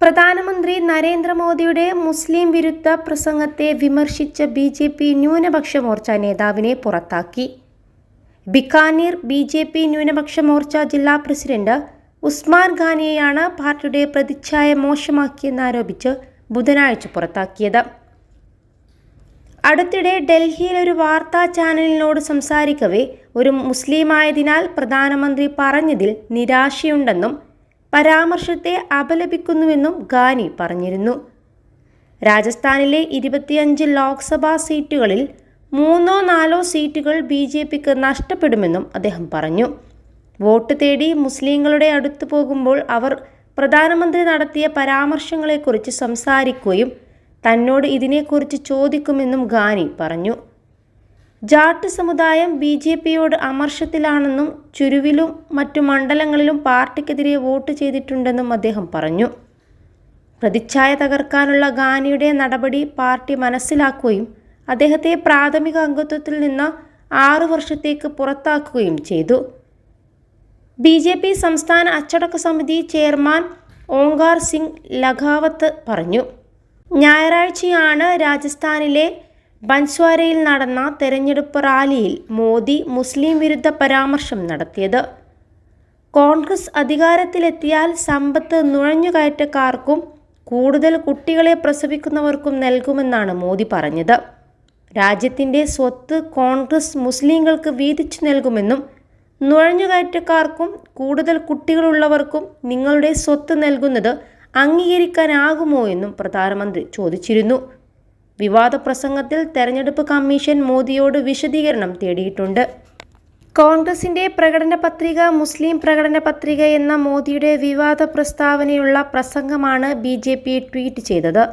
പ്രധാനമന്ത്രി നരേന്ദ്രമോദിയുടെ മുസ്ലിം വിരുദ്ധ പ്രസംഗത്തെ വിമർശിച്ച ബി ജെ പി ന്യൂനപക്ഷ മോർച്ച നേതാവിനെ പുറത്താക്കി. ബിക്കാനീർ ബി ജെ പി ന്യൂനപക്ഷ മോർച്ച ജില്ലാ പ്രസിഡന്റ് ഉസ്മാൻ ഖാനിയെയാണ് പാർട്ടിയുടെ പ്രതിച്ഛായ മോശമാക്കിയെന്നാരോപിച്ച് ബുധനാഴ്ച പുറത്താക്കിയത്. അടുത്തിടെ ഡൽഹിയിൽ ഒരു വാർത്താ ചാനലിനോട് സംസാരിക്കവേ ഒരു മുസ്ലിമായതിനാൽ പ്രധാനമന്ത്രി പറഞ്ഞതിൽ നിരാശയുണ്ടെന്നും പരാമർശത്തെ അപലപിക്കുന്നുവെന്നും ഖാനി പറഞ്ഞിരുന്നു. രാജസ്ഥാനിലെ ഇരുപത്തിയഞ്ച് ലോക്സഭാ സീറ്റുകളിൽ മൂന്നോ നാലോ സീറ്റുകൾ ബി ജെ പിക്ക് നഷ്ടപ്പെടുമെന്നും അദ്ദേഹം പറഞ്ഞു. വോട്ട് തേടി മുസ്ലിങ്ങളുടെ അടുത്തു പോകുമ്പോൾ അവർ പ്രധാനമന്ത്രി നടത്തിയ പരാമർശങ്ങളെക്കുറിച്ച് സംസാരിക്കുകയും തന്നോട് ഇതിനെക്കുറിച്ച് ചോദിക്കുമെന്നും ഖാനി പറഞ്ഞു. ജാട്ട് സമുദായം ബി ജെ പിയോട് അമർഷത്തിലാണെന്നും ചുരുവിലും മറ്റു മണ്ഡലങ്ങളിലും പാർട്ടിക്കെതിരെ വോട്ട് ചെയ്തിട്ടുണ്ടെന്നും അദ്ദേഹം പറഞ്ഞു. പ്രതിച്ഛായ തകർക്കാനുള്ള ഗാനിയുടെ നടപടി പാർട്ടി മനസ്സിലാക്കുകയും അദ്ദേഹത്തെ പ്രാഥമിക അംഗത്വത്തിൽ നിന്ന് ആറു വർഷത്തേക്ക് പുറത്താക്കുകയും ചെയ്തു. ബി ജെ പി സംസ്ഥാന അച്ചടക്ക സമിതി ചെയർമാൻ ഓങ്കാർ സിംഗ് ലഖാവത്ത് പറഞ്ഞു. ഞായറാഴ്ചയാണ് രാജസ്ഥാനിലെ ബൻസ്വാരയിൽ നടന്ന തെരഞ്ഞെടുപ്പ് റാലിയിൽ മോദി മുസ്ലിം വിരുദ്ധ പരാമർശം നടത്തിയത്. കോൺഗ്രസ് അധികാരത്തിലെത്തിയാൽ സമ്പത്ത് നുഴഞ്ഞുകയറ്റക്കാർക്കും കൂടുതൽ കുട്ടികളെ പ്രസവിക്കുന്നവർക്കും നൽകുമെന്നാണ് മോദി പറഞ്ഞത്. രാജ്യത്തിന്റെ സ്വത്ത് കോൺഗ്രസ് മുസ്ലിങ്ങൾക്ക് വീതിച്ചു നൽകുമെന്നും നുഴഞ്ഞുകയറ്റക്കാർക്കും കൂടുതൽ കുട്ടികളുള്ളവർക്കും നിങ്ങളുടെ സ്വത്ത് നൽകുന്നത് അംഗീകരിക്കാനാകുമോ എന്നും പ്രധാനമന്ത്രി ചോദിച്ചിരുന്നു. വിവാദ പ്രസംഗത്തിൽ തെരഞ്ഞെടുപ്പ് കമ്മീഷൻ മോദിയോട് വിശദീകരണം തേടിയിട്ടുണ്ട്. കോൺഗ്രസിന്റെ പ്രകടന പത്രിക മുസ്ലിം പ്രകടന പത്രിക എന്ന മോദിയുടെ വിവാദ പ്രസ്താവനയുള്ള പ്രസംഗമാണ് ബി ജെ പി ട്വീറ്റ് ചെയ്തത്.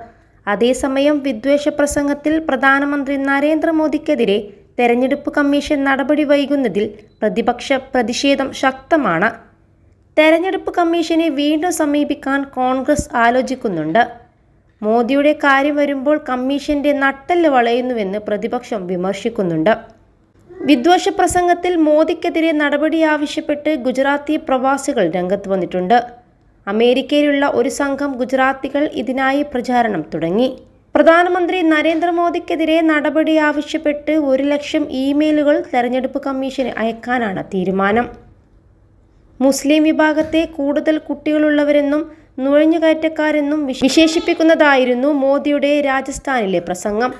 അതേസമയം വിദ്വേഷ പ്രസംഗത്തിൽ പ്രധാനമന്ത്രി നരേന്ദ്രമോദിക്കെതിരെ തെരഞ്ഞെടുപ്പ് കമ്മീഷൻ നടപടി വൈകുന്നതിൽ പ്രതിപക്ഷ പ്രതിഷേധം ശക്തമാണ്. തെരഞ്ഞെടുപ്പ് കമ്മീഷനെ വീണ്ടും സമീപിക്കാൻ കോൺഗ്രസ് ആലോചിക്കുന്നുണ്ട്. മോദിയുടെ കാര്യം വരുമ്പോൾ കമ്മീഷന്റെ നട്ടൽ വളയുന്നുവെന്ന് പ്രതിപക്ഷം വിമർശിക്കുന്നുണ്ട്. വിദ്വേഷ പ്രസംഗത്തിൽ മോദിക്കെതിരെ നടപടി ആവശ്യപ്പെട്ട് ഗുജറാത്തി പ്രവാസികൾ രംഗത്ത് വന്നിട്ടുണ്ട്. അമേരിക്കയിലുള്ള ഒരു സംഘം ഗുജറാത്തികൾ ഇതിനായി പ്രചാരണം തുടങ്ങി. പ്രധാനമന്ത്രി നരേന്ദ്രമോദിക്കെതിരെ നടപടി ആവശ്യപ്പെട്ട് ഒരു ലക്ഷം ഇമെയിലുകൾ തെരഞ്ഞെടുപ്പ് കമ്മീഷന് അയക്കാനാണ് തീരുമാനം. മുസ്ലിം വിഭാഗത്തെ കൂടുതൽ കുട്ടികളുള്ളവരെന്നും നുഴഞ്ഞുകയറ്റക്കാരെന്നും വിശേഷിപ്പിക്കുന്നതായിരുന്നു മോദിയുടെ രാജസ്ഥാനിലെ പ്രസംഗം.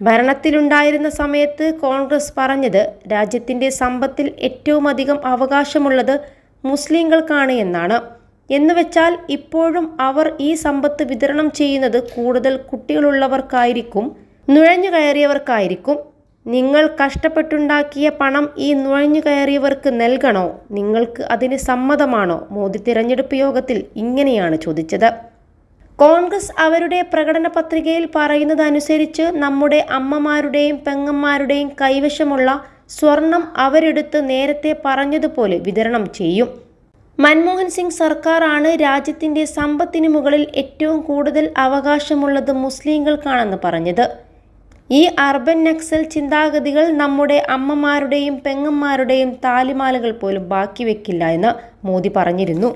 ഭരണത്തിലുണ്ടായിരുന്ന സമയത്ത് കോൺഗ്രസ് പറഞ്ഞത് രാജ്യത്തിന്റെ സമ്പത്തിൽ ഏറ്റവും അധികം അവകാശമുള്ളത് മുസ്ലിങ്ങൾക്കാണ് എന്നാണ്. എന്നുവെച്ചാൽ ഇപ്പോഴും അവർ ഈ സമ്പത്ത് വിതരണം ചെയ്യുന്നത് കൂടുതൽ കുട്ടികളുള്ളവർക്കായിരിക്കും നുഴഞ്ഞു കയറിയവർക്കായിരിക്കും നിങ്ങൾ കഷ്ടപ്പെട്ടുണ്ടാക്കിയ പണം ഈ നുഴഞ്ഞു കയറിയവർക്ക് നൽകണോ? നിങ്ങൾക്ക് അതിന് സമ്മതമാണോ? മോദി തിരഞ്ഞെടുപ്പ് യോഗത്തിൽ ഇങ്ങനെയാണ് ചോദിച്ചത്. കോൺഗ്രസ് അവരുടെ പ്രകടന പത്രികയിൽ പറയുന്നതനുസരിച്ച് നമ്മുടെ അമ്മമാരുടെയും പെങ്ങന്മാരുടെയും കൈവശമുള്ള സ്വർണം അവരെടുത്ത് നേരത്തെ പറഞ്ഞതുപോലെ വിതരണം ചെയ്യും. മൻമോഹൻ സിംഗ് സർക്കാരാണ് രാജ്യത്തിന്റെ സമ്പത്തിന് മുകളിൽ ഏറ്റവും കൂടുതൽ അവകാശമുള്ളത് മുസ്ലിങ്ങൾക്കാണെന്ന് പറഞ്ഞത്. ഈ അർബൻ നക്സൽ ചിന്താഗതികൾ നമ്മുടെ അമ്മമാരുടെയും പെങ്ങന്മാരുടെയും താലിമാലകൾ പോലും ബാക്കി വെക്കില്ല എന്ന് മോദി പറഞ്ഞിരുന്നു.